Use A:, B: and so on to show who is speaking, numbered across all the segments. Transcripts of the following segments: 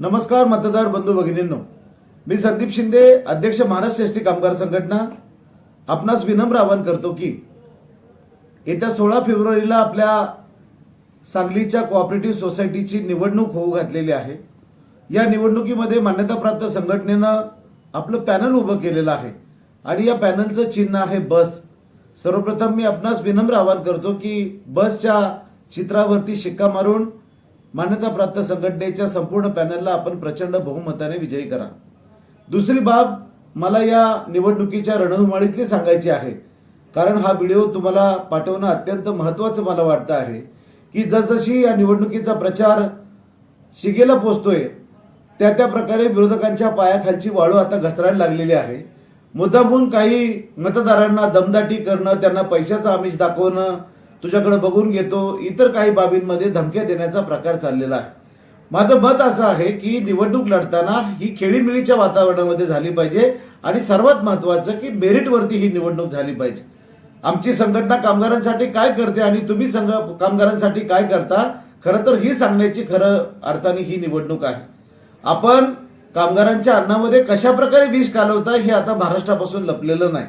A: नमस्कार मतदार बंधू भगिनींनो. मी संदीप शिंदे अध्यक्ष महाराष्ट्र एसटी कामगार संघटना. आपणास विनम्र आवाहन करतो की येत्या सोळा फेब्रुवारीला आपल्या सांगलीच्या कोऑपरेटिव्ह सोसायटीची निवडणूक होऊ घातलेली आहे. या निवडणुकीमध्ये मान्यताप्राप्त संघटनेनं आपलं पॅनल उभं केलेलं आहे. आणि या पॅनलचं चिन्ह आहे बस. सर्वप्रथम मी आपणास विनम्र आवाहन करतो की बसच्या चित्रावरती शिक्का मारून मान्यताप्राप्त संघटनेच्या संपूर्ण पॅनलला आपण प्रचंड बहुमताने विजयी करा. दुसरी बाब मला या निवडणुकीच्या रणधुमाळीतली सांगायची आहे. कारण हा व्हिडिओ तुम्हाला पाठवणं अत्यंत महत्वाचं मला वाटतं आहे की जसजशी या निवडणुकीचा प्रचार शिगेला पोचतोय त्या त्या प्रकारे विरोधकांच्या पायाखालची वाळू आता घसरायला लागलेली आहे. मुद्दामून काही मतदारांना दमदाटी करणं त्यांना पैशाचं आमिष दाखवणं तुझ्याकडे बघून घेतो. इतर काही बाबींमध्ये धमक्या देण्याचा प्रकार चाललेला आहे. माझं मत असं आहे की निवडणूक लढताना ही खेळीमिळीच्या वातावरणामध्ये झाली पाहिजे आणि सर्वात महत्वाचं की मेरिटवरती ही निवडणूक झाली पाहिजे. आमची संघटना कामगारांसाठी काय करते आणि तुम्ही संघ कामगारांसाठी काय करता खरं तर ही सांगण्याची खरं अर्थाने ही निवडणूक आहे. आपण कामगारांच्या अन्नामध्ये कशा प्रकारे विष कालवता हे आता महाराष्ट्रापासून लपलेलं नाही.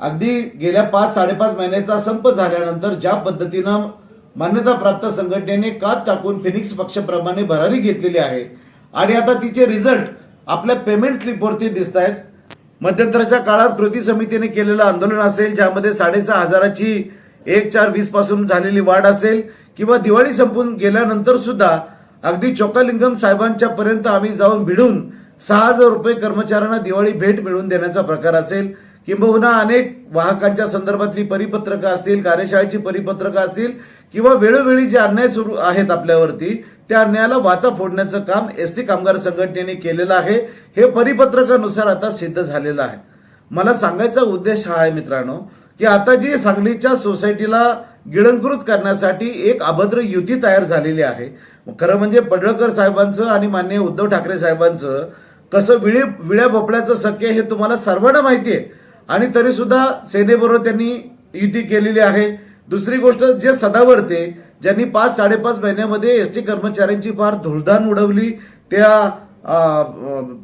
A: अगदी गेल्या पाच साडेपाच महिन्याचा संप झाल्यानंतर ज्या पद्धतीनं मान्यताप्राप्त संघटनेने कात टाकून फिनिक्स पक्षाप्रमाणे भरारी घेतलेली आहे. आणि आता तिचे रिझल्ट आपल्या पेमेंट स्लिपवरती दिसत आहेत. मध्यंतराच्या काळात कृती समितीने केलेलं आंदोलन असेल ज्यामध्ये साडेसहा हजाराची एक चार वीसपासून झालेली वाढ असेल किंवा दिवाळी संपून गेल्यानंतर सुद्धा अगदी चोकालिंगम साहेबांच्या पर्यंत आम्ही जाऊन भिडून सहा हजार रुपये कर्मचाऱ्यांना दिवाळी भेट मिळवून देण्याचा प्रकार असेल. किंबहुना अनेक वाहकांच्या संदर्भातली परिपत्रकं असतील कार्यशाळेची परिपत्रकं असतील किंवा वेळोवेळी जे अन्याय सुरू आहेत आपल्यावरती त्या अन्यायाला वाचा फोडण्याचं काम एस टी कामगार संघटनेने केलेलं आहे. हे परिपत्रकानुसार आता सिद्ध झालेलं आहे. मला सांगायचा उद्देश हा आहे मित्रांनो की आता जी सांगलीच्या सोसायटीला गिळंकृत करण्यासाठी एक अभद्र युती तयार झालेली आहे. खरं म्हणजे पडळकर साहेबांचं आणि माननीय उद्धव ठाकरे साहेबांचं कसं विळी विळ्या भोपळ्याचं सख्य हे तुम्हाला सर्वांना माहिती आहे. आणि तरी सुद्धा सेनेबरोबर त्यांनी युती केलेली आहे. दुसरी गोष्ट जे सदावर्ते ज्यांनी पाच साडेपाच महिन्यामध्ये एस टी कर्मचाऱ्यांची फार धुळधान उडवली त्या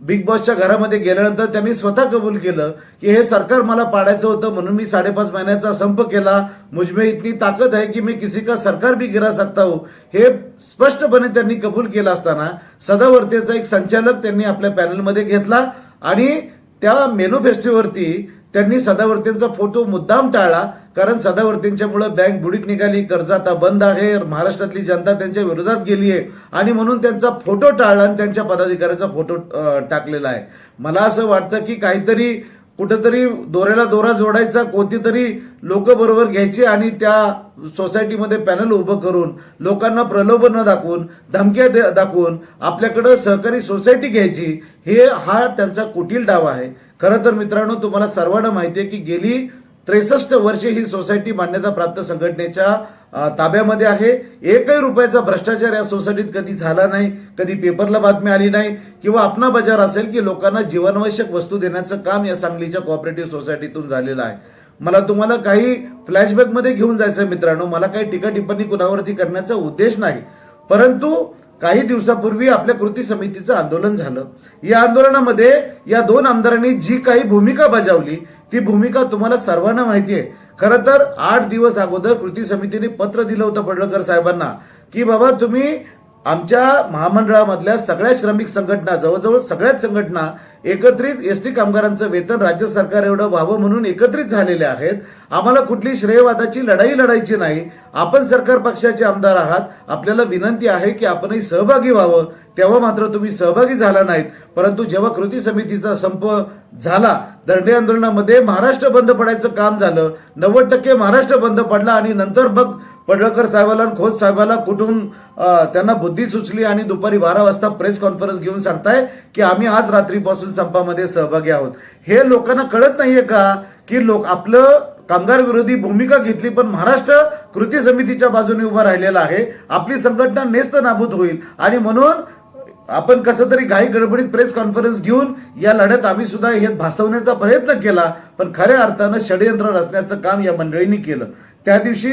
A: बिग बॉसच्या घरामध्ये गेल्यानंतर त्यांनी स्वतः कबूल केलं की हे सरकार मला पाडायचं होतं म्हणून मी साडेपाच महिन्याचा संप केला. मुझमे इतनी ताकद आहे की मी किसी का सरकार भी गिरा सकता हो. हे स्पष्टपणे त्यांनी कबूल केलं असताना सदावर्तेचा एक संचालक त्यांनी आपल्या पॅनलमध्ये घेतला आणि त्या मॅनिफेस्टोवरती त्यांनी सदावर्तींचा फोटो मुद्दाम टाळला कारण सदावर्तींच्यामुळे बँक बुडीत निघाली कर्ज आता बंद आहे महाराष्ट्रातली जनता त्यांच्या विरोधात गेली आहे. आणि म्हणून त्यांचा फोटो टाळला आणि त्यांच्या पदाधिकाऱ्याचा फोटो टाकलेला आहे. मला असं वाटतं की काहीतरी कुठंतरी दोऱ्याला दोरा जोडायचा कोणती तरी लोक बरोबर घ्यायची आणि त्या सोसायटीमध्ये पॅनल उभं करून लोकांना प्रलोभन दाखवून धमक्या दे- दाखवून आपल्याकडं सहकारी सोसायटी घ्यायची हे हा त्यांचा कुटील डाव आहे. खरं तर मित्रांनो तुम्हाला सर्वांना माहिती आहे की गेली त्रेसष्ट वर्षे ही सोसायटी मान्यता प्राप्त संघटनेच्या ताब्यामध्ये आहे. एकही रुपयाचा भ्रष्टाचार या सोसायटीत कधी झाला नाही कधी पेपरला बातमी आली नाही किंवा आपणा बाजार असेल की लोकांना जीवनावश्यक वस्तू देण्याचं काम या सांगलीच्या कॉपरेटिव्ह सोसायटीतून झालेलं आहे. मला तुम्हाला काही फ्लॅशबॅकमध्ये घेऊन जायचं मित्रांनो. मला काही टीका टिप्पणी कुणावरती करण्याचा उद्देश नाही. परंतु काही दिवसापूर्वी आपल्या कृती समितीचं आंदोलन झालं. या आंदोलनामध्ये या दोन आमदारांनी जी काही भूमिका बजावली ती भूमिका तुम्हाला सर्वांना माहिती आहे. खरं तर आठ दिवस अगोदर कृती समितीने पत्र दिलं होतं पडळकर साहेबांना की बाबा तुम्ही आमच्या महामंडळामधल्या सगळ्या श्रमिक संघटना जवळजवळ सगळ्याच संघटना एकत्रित एस टी कामगारांचं वेतन राज्य सरकार एवढं व्हावं म्हणून एकत्रित झालेले आहेत. आम्हाला कुठली श्रेयवादाची लढाई लढायची नाही. आपण सरकार पक्षाचे आमदार आहात. आपल्याला विनंती आहे की आपणही सहभागी व्हावं. तेव्हा मात्र तुम्ही सहभागी झाला नाहीत. परंतु जेव्हा कृती समितीचा संप झाला दंडे आंदोलनामध्ये महाराष्ट्र बंद पडायचं काम झालं नव्वद टक्के महाराष्ट्र बंद पडला आणि नंतर मग पडळकर साहेबाला आणि खोत साहेबाला कुठून त्यांना बुद्धी सुचली आणि दुपारी बारा वाजता प्रेस कॉन्फरन्स घेऊन सांगताय की आम्ही आज रात्रीपासून संपामध्ये सहभागी आहोत. हे लोकांना कळत नाहीये का की लोक आपलं कामगार विरोधी भूमिका घेतली पण महाराष्ट्र कृती समितीच्या बाजूने उभा राहिलेला आहे. आपली संघटना नेस्त नाबूद होईल. आणि म्हणून आपण कसं तरी घाई गडबडीत प्रेस कॉन्फरन्स घेऊन या लढ्यात आम्ही सुद्धा हे भासवण्याचा प्रयत्न केला पण खऱ्या अर्थानं षडयंत्र रचण्याचं काम या मंडळींनी केलं. त्या दिवशी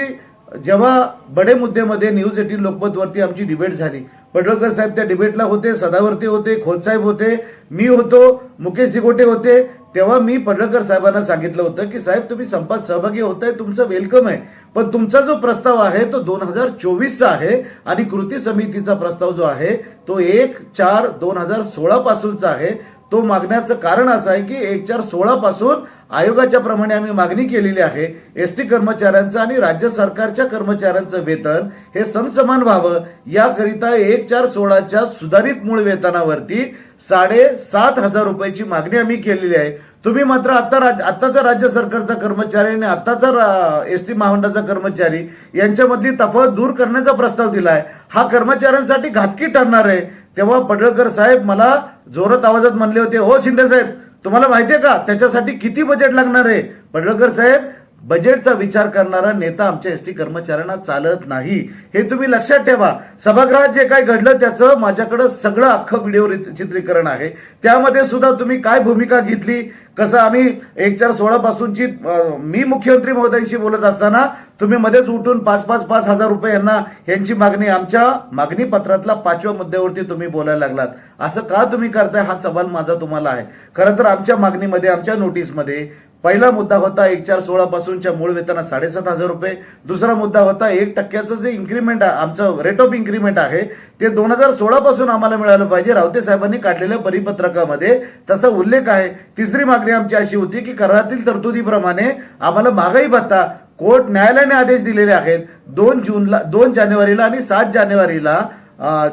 A: जेव्हा बडे मुद्द्यामध्ये न्यूज एटीन लोकमतवरती आमची डिबेट झाली. पडळकर साहेब त्या डिबेटला होते सदावर्ती होते खोतसाहेब होते मी होतो मुकेश दिगोटे होते. तेव्हा मी पडळकर साहेबांना सांगितलं होतं की साहेब तुम्ही संपात सहभागी होत आहे तुमचं वेलकम आहे. पण तुमचा जो प्रस्ताव आहे तो दोन हजार चोवीसचा आहे आणि कृती समितीचा प्रस्ताव जो आहे तो एक चार दोन हजार सोळा पासूनचा आहे. तो मागण्याचं कारण असं आहे की एक चार सोळा पासून आयोगाच्या प्रमाणे आम्ही मागणी केलेली आहे. एस टी कर्मचाऱ्यांचं आणि राज्य सरकारच्या कर्मचाऱ्यांचं वेतन हे समसमान व्हावं. याकरिता एक चार सोळाच्या सुधारित मूळ वेतनावरती साडेसात हजार रुपयाची मागणी आम्ही केलेली आहे. तुम्ही मात्र आता राज आत्ताचा राज्य सरकारचा कर्मचारी आणि आत्ताचा एस टी महामंडळाचा कर्मचारी यांच्यामधली तफावत दूर करण्याचा प्रस्ताव दिलाय. हा कर्मचाऱ्यांसाठी घातकी ठरणार आहे. तेव्हा पडळकर साहेब मला जोरात आवाजात म्हणले होते हो शिंदे साहेब तुम्हाला माहितीये का? त्याच्यासाठी किती बजेट लागणार आहे? पडळकर साहेब बजेटचा विचार करणारा नेता आमच्या एस टी कर्मचाऱ्यांना चालत नाही. हे तुम्ही लक्षात ठेवा. सभागृहात जे काय घडलं त्याचं माझ्याकडं सगळं अख्खं व्हिडिओ चित्रीकरण आहे. त्यामध्ये सुद्धा तुम्ही काय भूमिका घेतली? कसं आम्ही एक चार सोळा पासूनची मी मुख्यमंत्री महोदयांशी बोलत असताना तुम्ही मध्येच उठून पाच पाच पाच हजार रुपये यांना यांची मागणी आमच्या मागणी पत्रातला पाचव्या मुद्द्यावरती तुम्ही बोलायला लागलात. असं का तुम्ही करताय? हा सवाल माझा तुम्हाला आहे. खरं तर आमच्या मागणीमध्ये आमच्या नोटीसमध्ये पहिला मुद्दा होता एक चार सोळा पासूनच्या मूळ वेतनात साडेसात हजार रुपये. दुसरा मुद्दा होता एक टक्क्याचं जे इन्क्रीमेंट आमचं रेट ऑफ इन्क्रीमेंट आहे ते दोन हजार सोळा पासून आम्हाला मिळालं पाहिजे. रावते साहेबांनी काढलेल्या परिपत्रकामध्ये तसा उल्लेख आहे. तिसरी मागणी आमची अशी होती की करातील तरतुदीप्रमाणे आम्हाला महागाई भत्ता कोर्ट न्यायालयाने आदेश दिलेले आहेत. दोन जूनला दोन जानेवारीला आणि सात जानेवारीला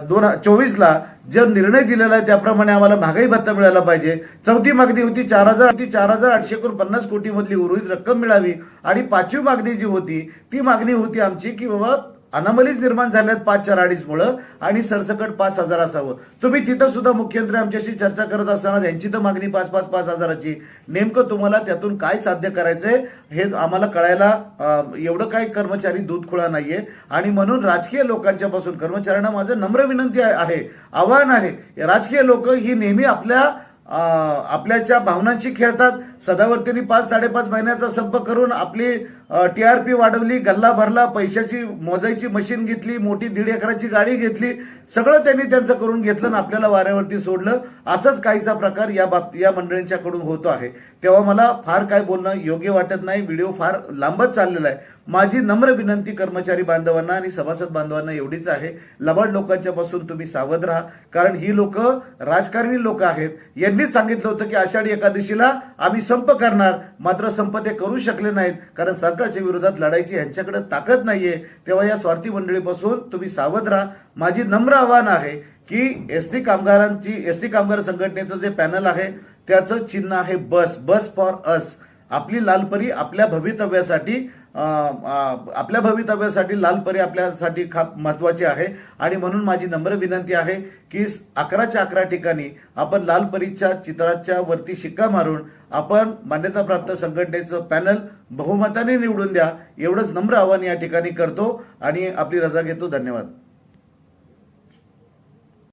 A: दोन चोवीसला जे निर्णय दिलेला आहे त्याप्रमाणे आम्हाला महागाई भत्ता मिळाला पाहिजे. चौथी मागणी होती चार हजार ती चार हजार आठशे पन्नास कोटी मधली उर्वरित रक्कम मिळावी. आणि पाचवी मागणी जी होती ती मागणी होती आमची की बाबा अनामलीच निर्माण झाल्यात पाच चार अडीचमुळं आणि सरसकट पाच हजार असावं. तुम्ही तिथं सुद्धा मुख्यमंत्री आमच्याशी चर्चा करत असताना त्यांची तर मागणी पाच पाच पाच हजाराची. नेमकं तुम्हाला त्यातून काय साध्य करायचंय हे आम्हाला कळायला एवढं काही कर्मचारी दूध खुळा नाहीये. आणि म्हणून राजकीय लोकांच्या पासून कर्मचाऱ्यांना माझं नम्र विनंती आहे- आव्हान आहे. राजकीय लोक ही नेहमी आपल्या आपल्याच्या भावनांशी खेळतात. सदावर्तींनी पाच साडेपाच महिन्याचा संप करून आपली टीआरपी वाढवली गल्ला भरला पैशाची मोजायची मशीन घेतली मोठी दीड एकराची गाडी घेतली सगळं त्यांनी त्यांचं करून घेतलं आणि आपल्याला वाऱ्यावरती सोडलं. असंच काहीसा प्रकार या बाब या मंडळींच्याकडून होतो आहे. तेव्हा मला फार काय बोलणं योग्य वाटत नाही व्हिडिओ फार लांबच चाललेला आहे. माझी नम्र विनंती कर्मचारी बांधवांना आणि सभासद बांधवांना एवढीच आहे. लबाड लोकांच्या पासून तुम्ही सावध राहा. कारण ही लोक राजकारणी लोक आहेत. यांनीच सांगितलं होतं की आषाढी एकादशीला आम्ही संप करणार. मात्र संप ते करू शकले नाहीत. कारण सरकारच्या विरोधात लढायची यांच्याकडे ताकद नाहीये तेव्हा या स्वार्थी मंडळीपासून तुम्ही सावध राहा. माझी नम्र आव्हान आहे की एस टी कामगारांची एस टी कामगार संघटनेचं जे पॅनल आहे त्याचं चिन्ह आहे बस बस फॉर अस. आपली लालपरी आपल्या भवितव्यासाठी आपल्या भवितव्यासाठी लालपरी आपल्यासाठी खाप महत्वाची आहे. आणि म्हणून माझी नम्र विनंती आहे की अकराच्या अकरा ठिकाणी आपण लालपरीच्या चित्राच्या वरती शिक्का मारून आपण मान्यताप्राप्त संघटनेचं पॅनल बहुमताने निवडून द्या. एवढंच नम्र आव्हान या ठिकाणी करतो आणि आपली रजा घेतो. धन्यवाद.